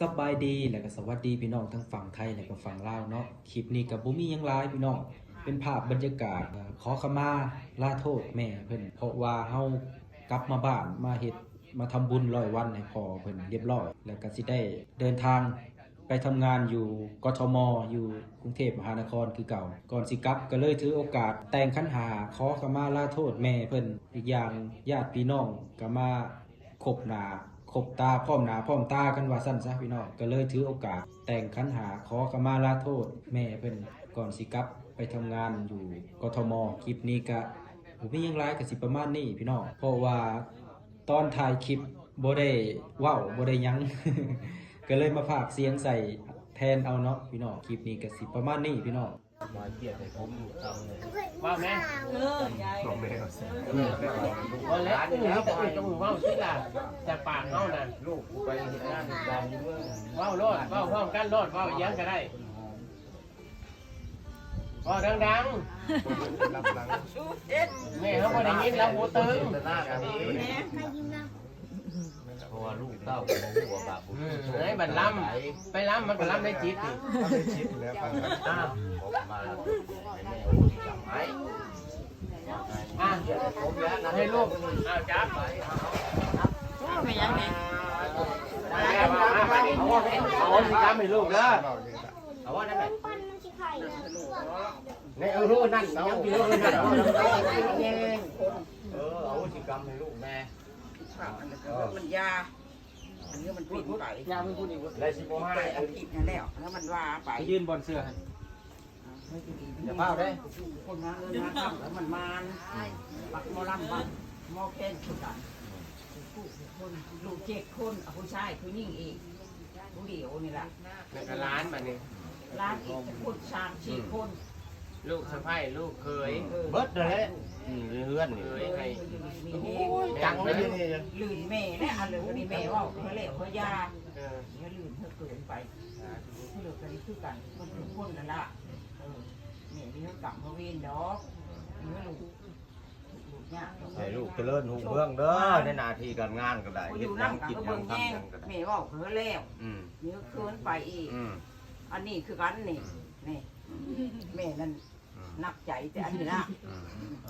สบายดีและก็สวัสดีพี่น้องทั้งฝั่งไทยและก็ฝั่งลาวเนาะคลิปนี้กับบุมียังหลายพี่น้องเป็นภาพบรรยากาศขอขมาลาโทษแม่เพิ่นเพราะว่าเฮากลับมาบ้านมาเฮ็ดมาทำบุญร้อยวันให้พ่อเพิ่นเรียบร้อย แล้วก็สิได้เดินทางไปทำงานอยู่กทมอยู่กรุงเทพมหานครคือเก่า ก่อนสิกลับก็เลยถือโอกาสแต่งขันหาขอขมาลาโทษแม่เพิ่นอีกอย่างญาติพี่น้องก็มาคบหนา บตาพร้อมหนาพร้อมตากันว่าสั้นซะพี่น้องก็เลยถือโอกาส แต่งคันหาขอขมาลาโทษ แม่เพิ่นก่อนสิกลับไปทำงานอยู่กทมคลิปนี้ก็ผมไมีหยังไลายกับสิประมาณนี้พี่น้องเพราะว่าตอนถ่ายคลิปบ่ได้ว้าวบ่ได้ยังก็เลยมาพากเสียงใส่แทนเอาเนาะพี่น้องคลิปนี้ก็สิประมาณนี้พี่น้อง มาเกียดให้ผมอยู่ตามเลยว่าแม่เออยายของแม่เอาสิวันแรกกูนี่แต่กูจงเว้าสิล่ะแต่ปากเฮาน่ะลูกไปเฮ็ดงานอยู่บ้านอยู่เมืองเว้าโลดเว้าพร้อมกันโลดเว้าอีหยังก็ได้เว้าดังรับหลังๆแม่เฮาบ่ได้ยินแล้วหูตึงหน้ากันนี้เพราะว่าลูกเต้าของหัวบาปอืมไอ้บัดล้ำไปล้ำมันก็ล้ำในจิตนี่ถ้าไม่ชิดแล้วฟังกันอ่าผ มาแล้วแม่โอ้ยจับไม้อะให้ลูกอ้าวจับไปยังไงได้แล้วเอาเอาเอาเอาสิจับให้ลูกเด้อเอาว่าได้ไหมในเออรู้นั่นยังอยู่รู้นั่นเออเอาสิกรรมให้ลูกแม่มันยาอันนี้มันปิดไปยามึงพูดอีกได้สิบห้าไปอาทิตย์นั่นแล้วแล้วมันว่าไปไปยืนบนเสื้อให้ อย่าเฝ้าได้คนมาเงินมาทำแล้วมันมานปักหมอลำบ้างหมอแค้นคือกันคนลูกเจ็ดคนเอาผู้ชายผู้หญิงอีกผู้เดียวนี่แหละในกร้านแบบนี้ร้านอีกคนสามสี่คนลูกสะใภ้ลูกเคยเบิดเลยอืมเฮือนเคนี่ยให้มีเฮงจังเลยลื่นแม่และอันเหลือนี่แม่ว่าเขาเละเขายาเอออย่าลื่นเธอเกินไปเหลือกันนี่คือกันมันเป็นคนนั่นละ เออแม่มีเท่ากลับมาเวนดอกมีลูกลูกเนี่ยให้ลูกเจริญหุ่งเรื่องเด้อในหน้าที่การงานก็ได้อเฮ็ดยู่หยันั่งงกันกินก็หยัเบิ่งงทำแย่หงยังก็ได้แม่ว่าเขาแล้วอืมนี่ก็คืนไปอีก อืมอันนี้คือกันนี่นี่แม่นั่นนักใจแต่อันนี้นะ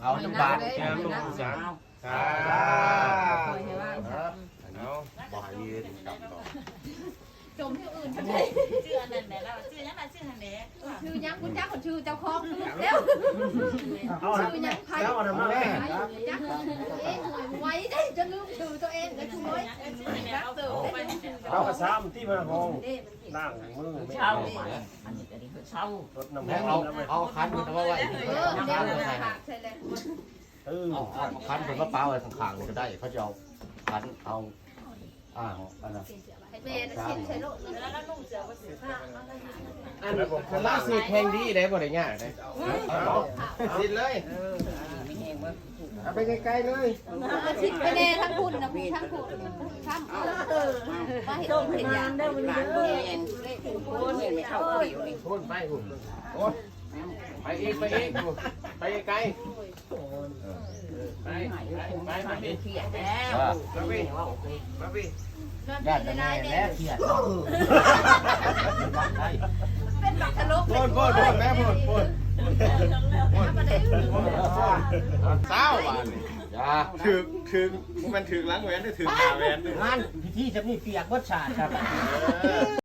เอาจังบาทแกลูกสาวอ่าคอยให้ว่าเอาบ่ให้ยืนกลับต่อจมที่อื่นชื่ออันนั้นแหละแล้วชื่อยัง ไงชื่ออันไหนชื่อยังคุณจ้าคนชื่อเจ้าของเร็วชื่อยังไพ่จักเอ๊ะไว้ได้จะลืมชื่อตัวเองแล้วช่วยจักเติมไปเอากระซ้ำที่มาห้องนั่งมือไม่เช่าเอาอันนี้อันนี้คือเช่ารถน้ำแล้มัวนเอาเอาคันมันมาไว้เออเดี๋ยวเราหักใช่เลยเออเอาเอาคันผมก็เป้าไว้ข้างๆนี่ก็ได้เขาจะเอาคันเอาอ่าอันนั้นให้แม่ชิมใช้โลกแล้วก็นุ่งเสื้อว่าเสื้อผ้า อันคนล่าสุดแห่งดีได้บ่ได้ยากได้ดินเลยเออไม่แห้งว่าเอาไปไกลๆเลยมาชิมไปแน่ทั้งคุณนะคุณทั้งคุณทั้งเออมาเห็นเห็นอย่างได้วันนี้เด้อเห็นคนเห็นไม่เท่าเดียวนี่พูดไปหุ่นโอ๊ยไปอีกไปอีกไปไกลไปไหนไปคงไปไม่มามาพี่เขียนแล้วมาพี่ว่าโอเคมาพี่ญาติแม่และเขียนเนาะเป็นบัก ทะลุพูดพูดพูดแม่พูดพูดเศร้าบ้านนี่จ้าถึกถึกมันถึกล้างแหวนได้ถึกหาแหวนนั่นพิธีจะมีเปียกวัดชาติครับ